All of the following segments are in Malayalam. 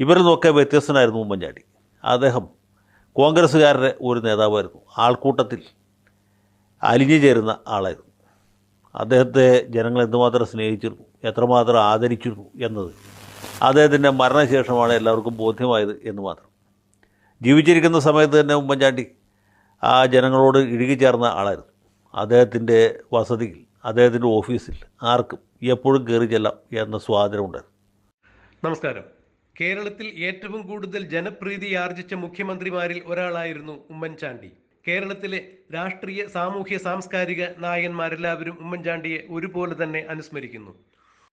ഇവരിൽ നിന്നൊക്കെ വ്യത്യസ്തനായിരുന്നു ഉമ്മൻചാണ്ടി. അദ്ദേഹം കോൺഗ്രസ്സുകാരുടെ ഒരു നേതാവായിരുന്നു. ആൾക്കൂട്ടത്തിൽ അലിഞ്ഞു ചേരുന്ന ആളായിരുന്നു. അദ്ദേഹത്തെ ജനങ്ങൾ എന്തുമാത്രം സ്നേഹിച്ചിരുന്നു എത്രമാത്രം ആദരിച്ചിരുന്നു എന്നത് അദ്ദേഹത്തിന്റെ മരണശേഷമാണ് എല്ലാവർക്കും ബോധ്യമായത് എന്ന് മാത്രം. ജീവിച്ചിരിക്കുന്ന സമയത്ത് തന്നെ ഉമ്മൻചാണ്ടി ആ ജനങ്ങളോട് ഇഴുകിച്ചേർന്ന ആളായിരുന്നു. അദ്ദേഹത്തിന്റെ വസതിയിൽ അദ്ദേഹത്തിന്റെ ഓഫീസിൽ ആർക്കും എപ്പോഴും കയറി ചെല്ലാം എന്ന സ്വാതന്ത്ര്യമുണ്ടായിരുന്നു. നമസ്കാരം. കേരളത്തിൽ ഏറ്റവും കൂടുതൽ ജനപ്രീതി ആർജിച്ച മുഖ്യമന്ത്രിമാരിൽ ഒരാളായിരുന്നു ഉമ്മൻചാണ്ടി. കേരളത്തിലെ രാഷ്ട്രീയ സാമൂഹ്യ സാംസ്കാരിക നായകന്മാരെല്ലാവരും ഉമ്മൻചാണ്ടിയെ ഒരുപോലെ തന്നെ അനുസ്മരിക്കുന്നു.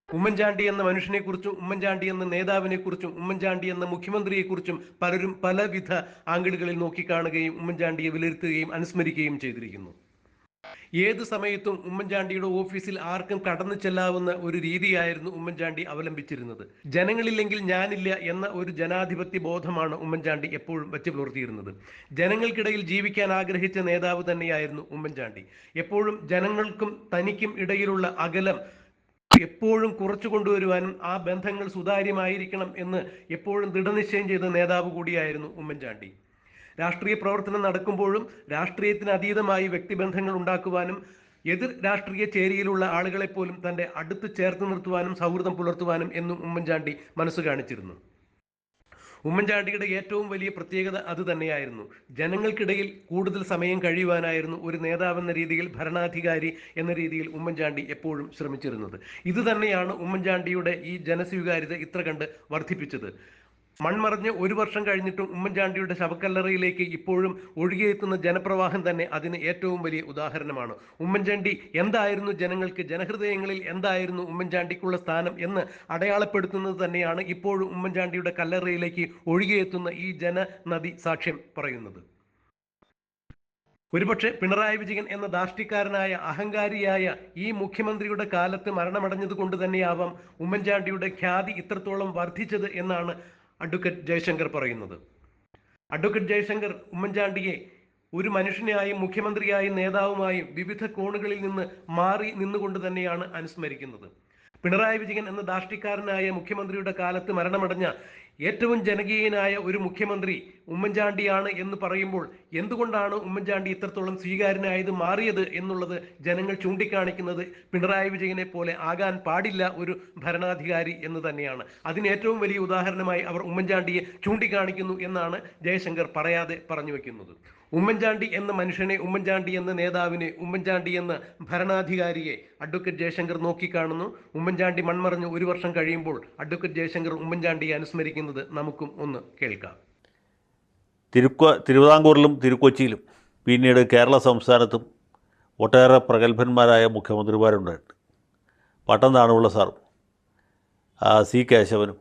ഉമ്മൻചാണ്ടി എന്ന മനുഷ്യനെ കുറിച്ചും ഉമ്മൻചാണ്ടി എന്ന നേതാവിനെ കുറിച്ചും ഉമ്മൻചാണ്ടി എന്ന മുഖ്യമന്ത്രിയെ കുറിച്ചും പലരും പലവിധ ആംഗിളുകളിൽ നോക്കിക്കാണുകയും ഉമ്മൻചാണ്ടിയെ വിലയിരുത്തുകയും അനുസ്മരിക്കുകയും ചെയ്തിരിക്കുന്നു. ഏത് സമയത്തും ഉമ്മൻചാണ്ടിയുടെ ഓഫീസിൽ ആർക്കും കടന്നു ചെല്ലാവുന്ന ഒരു രീതിയായിരുന്നു ഉമ്മൻചാണ്ടി അവലംബിച്ചിരുന്നത്. ജനങ്ങളില്ലെങ്കിൽ ഞാനില്ല എന്ന ഒരു ജനാധിപത്യ ബോധമാണ് ഉമ്മൻചാണ്ടി എപ്പോഴും വെച്ച് പുലർത്തിയിരുന്നത്. ജനങ്ങൾക്കിടയിൽ ജീവിക്കാൻ ആഗ്രഹിച്ച നേതാവ് തന്നെയായിരുന്നു ഉമ്മൻചാണ്ടി. എപ്പോഴും ജനങ്ങൾക്കും തനിക്കും ഇടയിലുള്ള അകലം എപ്പോഴും കുറച്ചു കൊണ്ടുവരുവാനും ആ ബന്ധങ്ങൾ സുതാര്യമായിരിക്കണം എന്ന് എപ്പോഴും ദൃഢനിശ്ചയം ചെയ്ത നേതാവ് കൂടിയായിരുന്നു ഉമ്മൻചാണ്ടി. രാഷ്ട്രീയ പ്രവർത്തനം നടക്കുമ്പോഴും രാഷ്ട്രീയത്തിന് അതീതമായി വ്യക്തിബന്ധങ്ങൾ ഉണ്ടാക്കുവാനും എതിർ രാഷ്ട്രീയ ചേരിയിലുള്ള ആളുകളെ പോലും തന്റെ അടുത്ത് ചേർത്ത് നിർത്തുവാനും സൗഹൃദം പുലർത്തുവാനും എന്നും ഉമ്മൻചാണ്ടി മനസ്സ് കാണിച്ചിരുന്നു. ഉമ്മൻചാണ്ടിയുടെ ഏറ്റവും വലിയ പ്രത്യേകത അത് തന്നെയായിരുന്നു. ജനങ്ങൾക്കിടയിൽ കൂടുതൽ സമയം കഴിയുവാനായിരുന്നു ഒരു നേതാവെന്ന രീതിയിൽ ഭരണാധികാരി എന്ന രീതിയിൽ ഉമ്മൻചാണ്ടി എപ്പോഴും ശ്രമിച്ചിരുന്നത്. ഇത് തന്നെയാണ് ഉമ്മൻചാണ്ടിയുടെ ഈ ജനസ്വീകാര്യത ഇത്ര കണ്ട് വർദ്ധിപ്പിച്ചത്. മൺമറഞ്ഞ് ഒരു വർഷം കഴിഞ്ഞിട്ടും ഉമ്മൻചാണ്ടിയുടെ ശവക്കല്ലറയിലേക്ക് ഇപ്പോഴും ഒഴുകിയെത്തുന്ന ജനപ്രവാഹം തന്നെ അതിന് ഏറ്റവും വലിയ ഉദാഹരണമാണ്. ഉമ്മൻചാണ്ടി എന്തായിരുന്നു ജനങ്ങൾക്ക് ജനഹൃദയങ്ങളിൽ എന്തായിരുന്നു ഉമ്മൻചാണ്ടിക്കുള്ള സ്ഥാനം എന്ന് അടയാളപ്പെടുത്തുന്നത് തന്നെയാണ് ഇപ്പോഴും ഉമ്മൻചാണ്ടിയുടെ കല്ലറയിലേക്ക് ഒഴുകിയെത്തുന്ന ഈ ജനനദി സാക്ഷ്യം പറയുന്നത്. ഒരുപക്ഷെ പിണറായി വിജയൻ എന്ന ദാഷ്ടിക്കാരനായ അഹങ്കാരിയായ ഈ മുഖ്യമന്ത്രിയുടെ കാലത്ത് മരണമടഞ്ഞത് കൊണ്ട് തന്നെയാവാം ഉമ്മൻചാണ്ടിയുടെ ഖ്യാതി ഇത്രത്തോളം വർദ്ധിച്ചത് എന്നാണ് അഡ്വക്കേറ്റ് ജയശങ്കർ പറയുന്നത്. അഡ്വക്കേറ്റ് ജയശങ്കർ ഉമ്മൻചാണ്ടിയെ ഒരു മനുഷ്യനായും മുഖ്യമന്ത്രിയായും നേതാവുമായും വിവിധ കോണുകളിൽ നിന്ന് മാറി നിന്നുകൊണ്ട് തന്നെയാണ് അനുസ്മരിക്കുന്നത്. പിണറായി വിജയൻ എന്ന ദാഷ്ടിക്കാരനായ മുഖ്യമന്ത്രിയുടെ കാലത്ത് മരണമടഞ്ഞ ഏറ്റവും ജനകീയനായ ഒരു മുഖ്യമന്ത്രി ഉമ്മൻചാണ്ടിയാണ് എന്ന് പറയുമ്പോൾ എന്തുകൊണ്ടാണ് ഉമ്മൻചാണ്ടി ഇത്രത്തോളം സ്വീകാര്യനായത് മാറിയത് എന്നുള്ളത് ജനങ്ങൾ ചൂണ്ടിക്കാണിക്കുന്നത് പിണറായി വിജയനെ പോലെ ആകാൻ പാടില്ല ഒരു ഭരണാധികാരി എന്ന് തന്നെയാണ്. അതിന് ഏറ്റവും വലിയ ഉദാഹരണമായി അവർ ഉമ്മൻചാണ്ടിയെ ചൂണ്ടിക്കാണിക്കുന്നു എന്നാണ് ജയശങ്കർ പറയാതെ പറഞ്ഞു വെക്കുന്നത്. ഉമ്മൻചാണ്ടി എന്ന മനുഷ്യനെ ഉമ്മൻചാണ്ടി എന്ന നേതാവിനെ ഉമ്മൻചാണ്ടി എന്ന ഭരണാധികാരിയെ അഡ്വക്കേറ്റ് ജയശങ്കർ നോക്കിക്കാണുന്നു. ഉമ്മൻചാണ്ടി മൺമറഞ്ഞ് ഒരു വർഷം കഴിയുമ്പോൾ അഡ്വക്കേറ്റ് ജയശങ്കർ ഉമ്മൻചാണ്ടിയെ അനുസ്മരിക്കുന്നത് നമുക്കും ഒന്ന് കേൾക്കാം. തിരുക്ക തിരുവിതാംകൂറിലും തിരുക്കൊച്ചിയിലും പിന്നീട് കേരള സംസ്ഥാനത്തും ഒട്ടേറെ പ്രഗത്ഭന്മാരായ മുഖ്യമന്ത്രിമാരുണ്ടായിട്ടുണ്ട്. പട്ടം താണുള്ള സാറും സി കേശവനും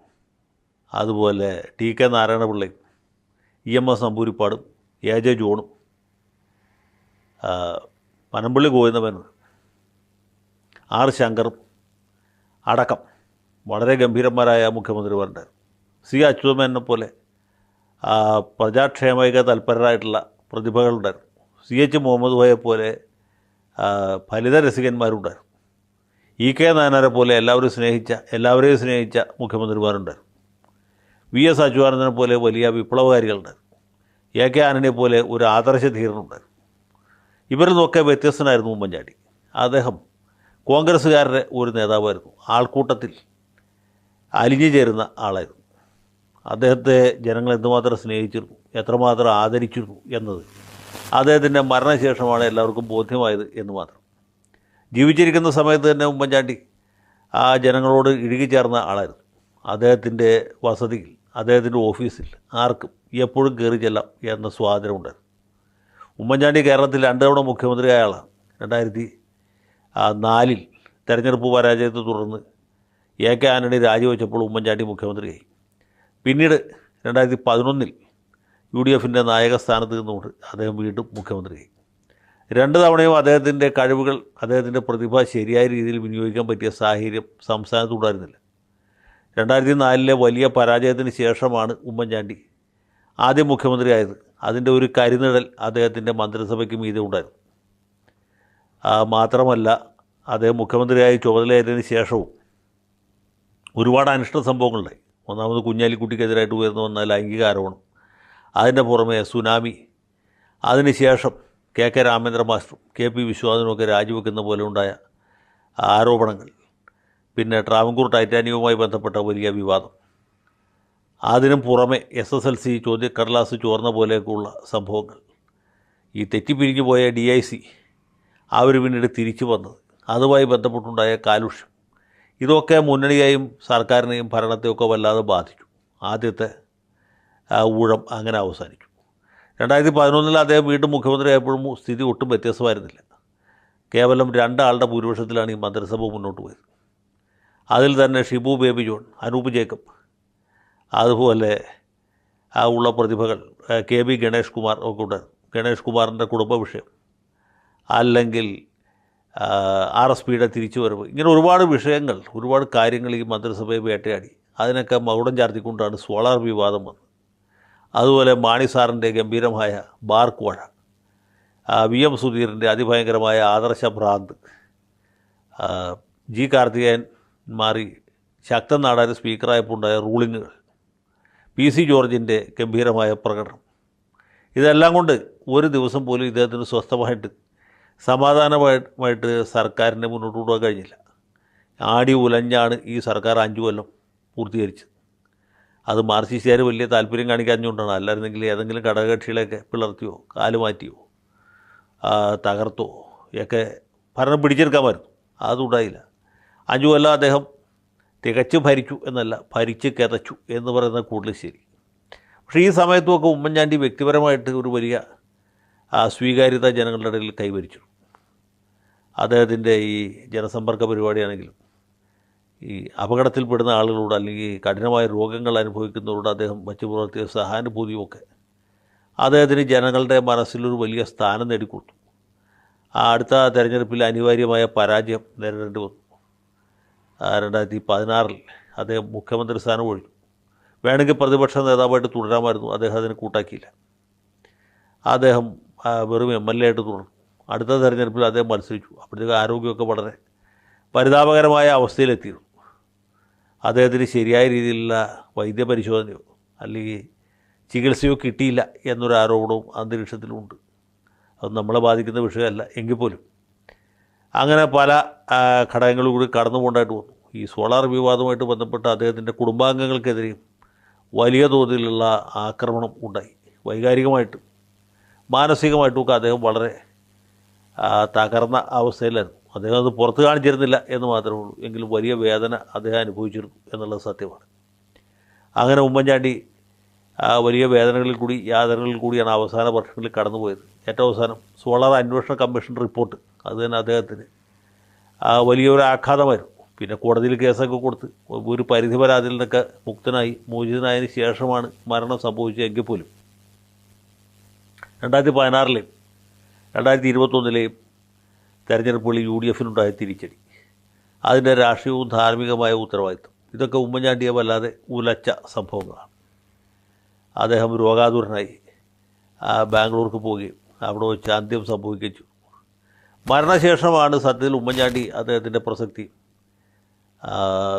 അതുപോലെ ടി കെ നാരായണപിള്ളയും ഇ എം എസ് നമ്പൂരിപ്പാടും എ ജെ ജോണും പനമ്പള്ളി ഗോവിന്ദമേനോൻ ആർ ശങ്കറും അടക്കം വളരെ ഗംഭീരന്മാരായ മുഖ്യമന്ത്രിമാരുണ്ട്. സി അച്യുതമേനെ പോലെ പ്രജാക്ഷേമിക തൽപരരായിട്ടുള്ള പ്രതിഭകളുണ്ടായിരുന്നു. സി എച്ച് മുഹമ്മദ് കോയെ പോലെ ഫലിത രസികന്മാരുണ്ടായിരുന്നു. ഇ കെ നായനാരെ പോലെ എല്ലാവരും സ്നേഹിച്ച എല്ലാവരെയും സ്നേഹിച്ച മുഖ്യമന്ത്രിമാരുണ്ടായിരുന്നു. വി എസ് അച്യുതാനന്ദനെ പോലെ വലിയ വിപ്ലവകാരികളുണ്ടായിരുന്നു. എ കെ ആനനെ പോലെ ഒരു ആദർശ ധീരനുണ്ടായിരുന്നു ഇവരിൽ നിന്നൊക്കെ വ്യത്യസ്തനായിരുന്നു ഉമ്മൻചാണ്ടി. അദ്ദേഹം കോൺഗ്രസ്സുകാരുടെ ഒരു നേതാവായിരുന്നു. ആൾക്കൂട്ടത്തിൽ അലിഞ്ഞു ചേരുന്ന ആളായിരുന്നു. അദ്ദേഹത്തെ ജനങ്ങൾ എന്തുമാത്രം സ്നേഹിച്ചിരുന്നു എത്രമാത്രം ആദരിച്ചിരുന്നു എന്നത് അദ്ദേഹത്തിന്റെ മരണശേഷമാണ് എല്ലാവർക്കും ബോധ്യമായത് എന്ന് മാത്രം. ജീവിച്ചിരിക്കുന്ന സമയത്ത് തന്നെ ഉമ്മൻചാണ്ടി ആ ജനങ്ങളോട് ഇഴുകിച്ചേർന്ന ആളായിരുന്നു. അദ്ദേഹത്തിന്റെ വസതിയിൽ അദ്ദേഹത്തിന്റെ ഓഫീസിൽ ആർക്കും എപ്പോഴും കയറി ചെല്ലാം എന്ന സ്വാതന്ത്ര്യമുണ്ടായിരുന്നു ഉമ്മൻചാണ്ടി കേരളത്തിൽ രണ്ട് തവണ മുഖ്യമന്ത്രി ആളാണ് രണ്ടായിരത്തി നാലിൽ തെരഞ്ഞെടുപ്പ് പരാജയത്തെ തുടർന്ന് എ കെ ആന്റണി രാജിവെച്ചപ്പോൾ ഉമ്മൻചാണ്ടി മുഖ്യമന്ത്രിയായി. പിന്നീട് രണ്ടായിരത്തി പതിനൊന്നിൽ യു ഡി എഫിന്റെ നായക സ്ഥാനത്ത് നിന്നുകൊണ്ട് അദ്ദേഹം വീണ്ടും മുഖ്യമന്ത്രിയായി. രണ്ട് തവണയും അദ്ദേഹത്തിന്റെ കഴിവുകൾ അദ്ദേഹത്തിന്റെ പ്രതിഭ ശരിയായ രീതിയിൽ വിനിയോഗിക്കാൻ പറ്റിയ സാഹചര്യം സംസ്ഥാനത്ത് ഉണ്ടായിരുന്നില്ല. രണ്ടായിരത്തി നാലിലെ വലിയ പരാജയത്തിന് ശേഷമാണ് ഉമ്മൻചാണ്ടി ആദ്യം മുഖ്യമന്ത്രിയായത്. അതിന്റെ ഒരു കരിനിഴൽ അദ്ദേഹത്തിന്റെ മന്ത്രിസഭയ്ക്ക് മീതെ ഉണ്ടായിരുന്നു. മാത്രമല്ല അദ്ദേഹം മുഖ്യമന്ത്രിയായി ചുമതലയേറ്റതിന് ശേഷവും ഒരുപാട് അനിഷ്ട സംഭവങ്ങളുണ്ടായി. ഒന്നാമത് കുഞ്ഞാലിക്കുട്ടിക്കെതിരായിട്ട് ഉയർന്നു വന്ന ലൈംഗിക ആരോപണം അതിന്റെ പുറമെ സുനാമി അതിനുശേഷം കെ കെ രാമേന്ദ്ര മാസ്റ്ററും കെ പി വിശ്വനാഥനുമൊക്കെ രാജിവെക്കുന്ന പോലെ ഉണ്ടായ ആരോപണങ്ങൾ. പിന്നെ ട്രാവൻകൂർ ടൈറ്റാനിയവുമായി ബന്ധപ്പെട്ട വലിയ വിവാദം. അതിനും പുറമെ എസ് എസ് എൽ സി ചോദ്യക്കടലാസ് ചോർന്ന പോലെയൊക്കെയുള്ള സംഭവങ്ങൾ. ഈ തെറ്റിപ്പിരിഞ്ഞു പോയ ഡി ഐ സി അവർ പിന്നീട് തിരിച്ചു വന്നത്. അതുമായി ബന്ധപ്പെട്ടുണ്ടായ കാലുഷ്യം. ഇതൊക്കെ മുന്നണിയെയും സർക്കാരിനെയും ഭരണത്തെയൊക്കെ വല്ലാതെ ബാധിച്ചു. ആദ്യത്തെ ഊഴം അങ്ങനെ അവസാനിച്ചു. രണ്ടായിരത്തി പതിനൊന്നിൽ അദ്ദേഹം വീണ്ടും മുഖ്യമന്ത്രിയായപ്പോഴും സ്ഥിതി ഒട്ടും വ്യത്യസ്തമായിരുന്നില്ല. കേവലം രണ്ടാളുടെ ഭൂരിപക്ഷത്തിലാണ് ഈ മന്ത്രിസഭ മുന്നോട്ട് പോയത്. അതിൽ തന്നെ ഷിബു ബേബി ജോൺ അനൂപ് ജേക്കബ് അതുപോലെ ആ ഉള്ള പ്രതിഭകൾ കെ ബി ഗണേഷ് കുമാർ ഒക്കെ ഉണ്ട്. ഗണേഷ് കുമാറിന്റെ കുടുംബ വിഷയം അല്ലെങ്കിൽ ആർ എസ് പിയുടെ തിരിച്ചുവരവ് ഇങ്ങനെ ഒരുപാട് വിഷയങ്ങൾ ഒരുപാട് കാര്യങ്ങൾ ഈ മന്ത്രിസഭയെ വേട്ടയാടി. അതിനൊക്കെ മകുടം ചാർത്തിക്കൊണ്ടാണ് സോളാർ വിവാദം വന്നത്. അതുപോലെ മാണി സാറിന്റെ ഗംഭീരമായ ബാർ കോഴ വി എം സുധീറിന്റെ അതിഭയങ്കരമായ ആദർശ ഭ്രാന്ത് ജി കാർത്തികേയൻ മാറി. ശക്തൻ നാടാർ സ്പീക്കറായപ്പോൾ ഉണ്ടായ റൂളിങ്ങുകൾ പി സി ജോർജിന്റെ ഗംഭീരമായ പ്രകടനം. ഇതെല്ലാം കൊണ്ട് ഒരു ദിവസം പോലും ഇദ്ദേഹത്തിന് സ്വസ്ഥമായിട്ട് സമാധാനമായിട്ട് സർക്കാരിനെ മുന്നോട്ട് കൊണ്ടുപോകാൻ കഴിഞ്ഞില്ല. ആടി ഉലഞ്ഞാണ് ഈ സർക്കാർ അഞ്ചു കൊല്ലം പൂർത്തീകരിച്ചത്. അത് മാർസിസ്റ്റുകാർ വലിയ താല്പര്യം കാണിക്കാഞ്ഞുകൊണ്ടാണ്. അല്ലായിരുന്നെങ്കിൽ ഏതെങ്കിലും ഘടകകക്ഷികളെയൊക്കെ പിളർത്തിയോ കാൽ മാറ്റിയോ ആ, തകർത്തോ ഒക്കെ ഭരണം പിടിച്ചെടുക്കാമായിരുന്നു. അതുണ്ടായില്ല അഞ്ചു കൊല്ലം അദ്ദേഹം തികച്ചു ഭരിച്ചു എന്നല്ല ഭരിച്ച് കിതച്ചു എന്ന് പറയുന്നത് കൂടുതൽ ശരി. പക്ഷേ ഈ സമയത്തുമൊക്കെ ഉമ്മൻചാണ്ടി വ്യക്തിപരമായിട്ട് ഒരു വലിയ സ്വീകാര്യത ജനങ്ങളുടെ ഇടയിൽ കൈവരിച്ചു. അദ്ദേഹത്തിന്റെ ഈ ജനസമ്പർക്ക പരിപാടിയാണെങ്കിലും ഈ അപകടത്തിൽപ്പെടുന്ന ആളുകളോട് അല്ലെങ്കിൽ കഠിനമായ രോഗങ്ങൾ അനുഭവിക്കുന്നവരോട് അദ്ദേഹം വച്ചു പുലർത്തിയ സഹാനുഭൂതിയുമൊക്കെ അദ്ദേഹത്തിന് ജനങ്ങളുടെ മനസ്സിലൊരു വലിയ സ്ഥാനം നേടിക്കൊടുത്തു. ആ അടുത്ത തെരഞ്ഞെടുപ്പിൽ അനിവാര്യമായ പരാജയം നേരിടേണ്ടി വന്നു. രണ്ടായിരത്തി പതിനാറിൽ അദ്ദേഹം മുഖ്യമന്ത്രി സ്ഥാനം ഒഴിഞ്ഞു. വേണമെങ്കിൽ പ്രതിപക്ഷ നേതാവായിട്ട് തുടരാമായിരുന്നു. അദ്ദേഹം അതിനെ കൂട്ടാക്കിയില്ല. അദ്ദേഹം വെറും എം എൽ എ ആയിട്ട് തുടർന്നു. അടുത്ത തെരഞ്ഞെടുപ്പിൽ അദ്ദേഹം മത്സരിച്ചു. അപ്പോഴത്തേക്ക് ആരോഗ്യമൊക്കെ വളരെ പരിതാപകരമായ അവസ്ഥയിലെത്തിയിരുന്നു. അദ്ദേഹത്തിന് ശരിയായ രീതിയിലുള്ള വൈദ്യപരിശോധനയോ അല്ലെങ്കിൽ ചികിത്സയോ കിട്ടിയില്ല എന്നൊരു ആരോപണവും അന്തരീക്ഷത്തിലുണ്ട്. അത് നമ്മളെ ബാധിക്കുന്ന വിഷയമല്ല. എങ്കിൽ പോലും അങ്ങനെ പല ഘടകങ്ങളും കൂടി കടന്നു പോകേണ്ടതായിട്ട് വന്നു. ഈ സോളാർ വിവാദവുമായിട്ട് ബന്ധപ്പെട്ട് അദ്ദേഹത്തിന്റെ കുടുംബാംഗങ്ങൾക്കെതിരെയും വലിയ തോതിലുള്ള ആക്രമണം ഉണ്ടായി. വൈകാരികമായിട്ടും മാനസികമായിട്ടുമൊക്കെ അദ്ദേഹം വളരെ തകർന്ന അവസ്ഥയിലായിരുന്നു. അദ്ദേഹം അത് പുറത്ത് കാണിച്ചിരുന്നില്ല എന്ന് മാത്രമേ ഉള്ളൂ. എങ്കിലും വലിയ വേദന അദ്ദേഹം അനുഭവിച്ചിരുന്നു എന്നുള്ളത് സത്യമാണ്. അങ്ങനെ ഉമ്മൻചാണ്ടി വലിയ വേദനകളിൽ കൂടി യാതനകളിൽ കൂടിയാണ് അവസാന വർഷങ്ങളിൽ കടന്നുപോയത്. ഏറ്റവും അവസാനം സോളാർ അന്വേഷണ കമ്മീഷൻ റിപ്പോർട്ട് അത് തന്നെ അദ്ദേഹത്തിന്. ആ വലിയൊരു ആഘാതമായിരുന്നു പിന്നെ കോടതിയിൽ കേസൊക്കെ കൊടുത്ത് ഒരു പരിധി അതിൽ നിന്നൊക്കെ മുക്തനായി മോചിതനായതിനു ശേഷമാണ് മരണം സംഭവിച്ചതെങ്കിൽ പോലും. രണ്ടായിരത്തി പതിനാറിലെയും രണ്ടായിരത്തി ഇരുപത്തൊന്നിലെയും തെരഞ്ഞെടുപ്പുകളിൽ യു ഡി എഫിനുണ്ടായ തിരിച്ചടി. അതിന്റെ രാഷ്ട്രീയവും ധാർമ്മികമായ ഉത്തരവാദിത്വം. ഇതൊക്കെ ഉമ്മൻചാണ്ടിയെ വല്ലാതെ ഉലച്ച സംഭവങ്ങളാണ്. അദ്ദേഹം രോഗാതുരനായി ബാംഗ്ലൂർക്ക് പോവുകയും അവിടെ വെച്ച് അന്ത്യം സംഭവിക്കുകയും മരണശേഷമാണ് സത്യത്തിൽ ഉമ്മൻചാണ്ടി അദ്ദേഹത്തിന്റെ പ്രസക്തി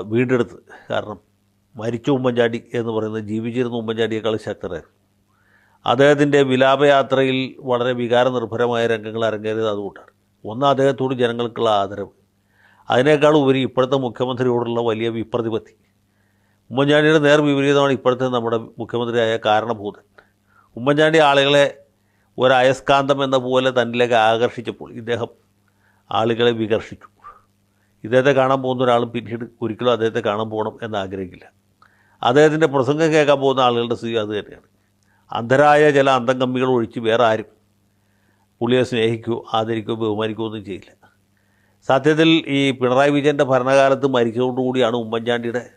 വീണ്ടെടുത്ത്. കാരണം മരിച്ച ഉമ്മൻചാണ്ടി എന്ന് പറയുന്നത് ജീവിച്ചിരുന്ന ഉമ്മൻചാണ്ടിയേക്കാൾ ശക്തരായിരുന്നു. അദ്ദേഹത്തിന്റെ വിലാപയാത്രയിൽ വളരെ വികാരനിർഭരമായ രംഗങ്ങൾ അരങ്ങേറിയത് അതുകൊണ്ടാണ്. ഒന്ന് അദ്ദേഹത്തോട് ജനങ്ങൾക്കുള്ള ആദരവ്. അതിനേക്കാൾ ഉപരി ഇപ്പോഴത്തെ മുഖ്യമന്ത്രിയോടുള്ള വലിയ വിപ്രതിപത്തി. ഉമ്മൻചാണ്ടിയുടെ നേർ വിപരീതമാണ് ഇപ്പോഴത്തെ നമ്മുടെ മുഖ്യമന്ത്രിയായ കാരണഭൂതൻ. ഉമ്മൻചാണ്ടി ആളുകളെ ഒരു അയസ്കാന്തം എന്ന പോലെ തന്നിലേക്ക് ആകർഷിച്ചപ്പോൾ ഇദ്ദേഹം ആളുകളെ വികർഷിച്ചു. ഇദ്ദേഹത്തെ കാണാൻ പോകുന്ന ഒരാളും പിന്നീട് ഒരിക്കലും അദ്ദേഹത്തെ കാണാൻ പോകണം എന്ന് ആഗ്രഹിക്കില്ല അദ്ദേഹത്തിന്റെ പ്രസംഗം കേൾക്കാൻ പോകുന്ന ആളുകളുടെ സ്ഥിതി അത് തന്നെയാണ്. അന്ധരായ ചില അന്തംകമ്മികൾ ഒഴിച്ച് വേറെ ആരും പുള്ളിയെ സ്നേഹിക്കുകയോ ആദരിക്കുകയോ ബഹുമാനിക്കുകയോ ഒന്നും ചെയ്യില്ല. സത്യത്തിൽ ഈ പിണറായി വിജയന്റെ ഭരണകാലത്ത് മരിച്ചതോടുകൂടിയാണ് ഉമ്മൻചാണ്ടിയുടെ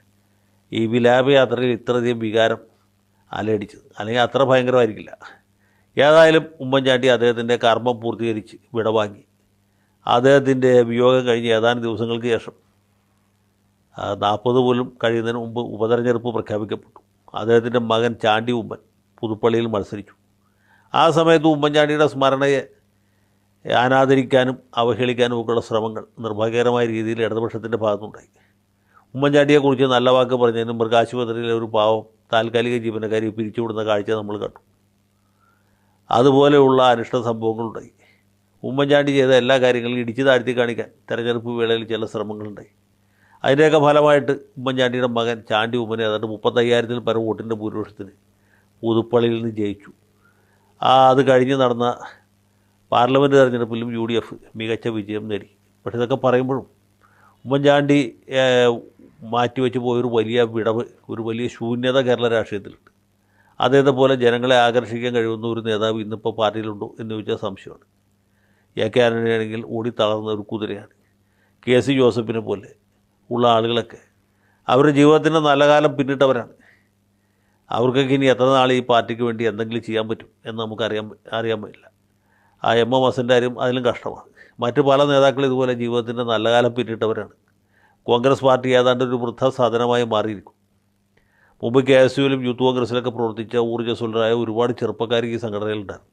ഈ വിലാപയാത്രയിൽ ഇത്രയധികം വികാരം അലയടിച്ചത്. അല്ലെങ്കിൽ അത്ര ഭയങ്കരമായിരിക്കില്ല. ഏതായാലും ഉമ്മൻചാണ്ടി അദ്ദേഹത്തിന്റെ കർമ്മം പൂർത്തീകരിച്ച് വിടവാങ്ങി അദ്ദേഹത്തിന്റെ വിയോഗം കഴിഞ്ഞ് ഏതാനും ദിവസങ്ങൾക്ക് ശേഷം നാൽപ്പത് പോലും കഴിയുന്നതിന് മുമ്പ് ഉപതെരഞ്ഞെടുപ്പ് പ്രഖ്യാപിക്കപ്പെട്ടു. അദ്ദേഹത്തിന്റെ മകൻ ചാണ്ടി ഉമ്മൻ പുതുപ്പള്ളിയിൽ മത്സരിച്ചു. ആ സമയത്ത് ഉമ്മൻചാണ്ടിയുടെ സ്മരണയെ അനാദരിക്കാനും അവഹേളിക്കാനും ഒക്കെയുള്ള ശ്രമങ്ങൾ നിർഭാഗ്യകരമായ രീതിയിൽ ഇടതുപക്ഷത്തിന്റെ ഭാഗത്തുണ്ടായി ഉമ്മൻചാണ്ടിയെക്കുറിച്ച് നല്ല വാക്ക് പറഞ്ഞതിനും മൃഗാശുപത്രിയിലെ ഒരു പാവം താൽക്കാലിക ജീവനക്കാരി പിരിച്ചുവിടുന്ന കാഴ്ച നമ്മൾ കണ്ടു. അതുപോലെയുള്ള അനിഷ്ട സംഭവങ്ങളുണ്ടായി. ഉമ്മൻചാണ്ടി ചെയ്ത എല്ലാ കാര്യങ്ങളും ഇടിച്ചു താഴ്ത്തി കാണിക്കാൻ തെരഞ്ഞെടുപ്പ് വേളയിൽ ചില ശ്രമങ്ങളുണ്ടായി. അതിന്റെയൊക്കെ ഫലമായിട്ട് ഉമ്മൻചാണ്ടിയുടെ മകൻ ചാണ്ടി ഉമ്മനെ അതായത് മുപ്പത്തയ്യായിരത്തിൽ പരം വോട്ടിന്റെ ഭൂരിപക്ഷത്തിന് പുതുപ്പള്ളിയിൽ നിന്ന് ജയിച്ചു. ആ അത് കഴിഞ്ഞ് നടന്ന പാർലമെന്റ് തെരഞ്ഞെടുപ്പിലും യു ഡി എഫ് മികച്ച വിജയം നേടി. പക്ഷേ ഇതൊക്കെ പറയുമ്പോഴും ഉമ്മൻചാണ്ടി മാറ്റിവെച്ച് പോയൊരു വലിയ വിടവ് ഒരു വലിയ ശൂന്യത കേരള രാഷ്ട്രീയത്തിലുണ്ട്. അദ്ദേഹത്തെ പോലെ ജനങ്ങളെ ആകർഷിക്കാൻ കഴിയുന്ന ഒരു നേതാവ് ഇന്നിപ്പോൾ പാർട്ടിയിലുണ്ടോ എന്ന് ചോദിച്ചാൽ സംശയമാണ്. എ കെ ആന്റണിയാണെങ്കിൽ ഓടി തളർന്ന ഒരു കുതിരയാണ്. കെ സി ജോസഫിനെ പോലെ ഉള്ള ആളുകളൊക്കെ അവരുടെ ജീവിതത്തിന്റെ നല്ല കാലം പിന്നിട്ടവരാണ്. അവർക്കൊക്കെ ഇനി എത്ര നാൾ ഈ പാർട്ടിക്ക് വേണ്ടി എന്തെങ്കിലും ചെയ്യാൻ പറ്റും എന്ന് നമുക്കറിയാൻ അറിയാൻ പറ്റില്ല. ആ എം എം എസിന്റെ കാര്യം അതിലും കഷ്ടമാണ്. മറ്റ് പല നേതാക്കളും ഇതുപോലെ ജീവിതത്തിന്റെ നല്ല കാലം പിന്നിട്ടവരാണ്. കോൺഗ്രസ് പാർട്ടി ഏതാണ്ട് ഒരു വൃദ്ധസാധനമായി മാറിയിരിക്കും മുമ്പ് കെ എസ് യുവിലും യൂത്ത് കോൺഗ്രസിലൊക്കെ പ്രവർത്തിച്ച ഊർജസ്വലരായ ഒരുപാട് ചെറുപ്പക്കാർ ഈ സംഘടനയിലുണ്ടായിരുന്നു.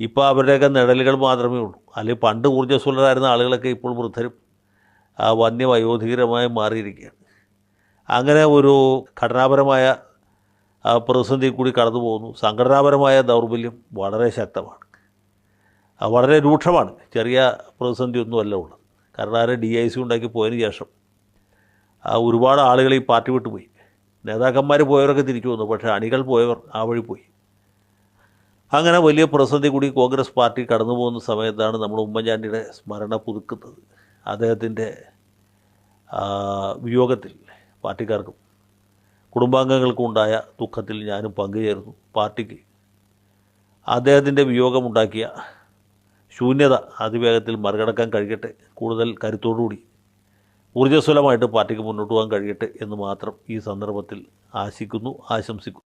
ഇപ്പോൾ അവരുടെയൊക്കെ നിഴലുകൾ മാത്രമേ ഉള്ളൂ. അല്ലെങ്കിൽ പണ്ട് ഊർജസ്വലരായിരുന്ന ആളുകളൊക്കെ ഇപ്പോൾ വൃദ്ധരും വന്യവയോധികരമായി മാറിയിരിക്കുകയാണ്. അങ്ങനെ ഒരു ഘടനാപരമായ പ്രതിസന്ധി കൂടി കടന്നു പോകുന്നു. സംഘടനാപരമായ ദൗർബല്യം വളരെ ശക്തമാണ്. വളരെ രൂക്ഷമാണ്. ചെറിയ പ്രതിസന്ധിയൊന്നുമല്ല ഉള്ളത്. കാരണം ആരെ ഡി ഐ സി ഉണ്ടാക്കി പോയതിന് ശേഷം ഒരുപാട് ആളുകൾ ഈ പാർട്ടി വിട്ടുപോയി. നേതാക്കന്മാർ പോയവരൊക്കെ തിരിച്ചു വന്നു പക്ഷേ അണികൾ പോയവർ ആ വഴി പോയി. അങ്ങനെ വലിയ പ്രതിസന്ധി കൂടി കോൺഗ്രസ് പാർട്ടി കടന്നു പോകുന്ന സമയത്താണ് നമ്മൾ ഉമ്മൻചാണ്ടിയുടെ സ്മരണ പുതുക്കുന്നത്. അദ്ദേഹത്തിന്റെ വിയോഗത്തിൽ പാർട്ടിക്കാർക്കും കുടുംബാംഗങ്ങൾക്കും ഉണ്ടായ ദുഃഖത്തിൽ ഞാനും പങ്കുചേരുന്നു പാർട്ടിക്ക് അദ്ദേഹത്തിന്റെ വിയോഗമുണ്ടാക്കിയ ശൂന്യത അതിവേഗത്തിൽ മറികടക്കാൻ കഴിയട്ടെ. കൂടുതൽ കരുത്തോടുകൂടി ഊർജസ്വലമായിട്ട് പാർട്ടിക്ക് മുന്നോട്ട് പോകാൻ കഴിയട്ടെ എന്ന് മാത്രം ഈ സന്ദർഭത്തിൽ ആശിക്കുന്നു ആശംസിക്കുന്നു.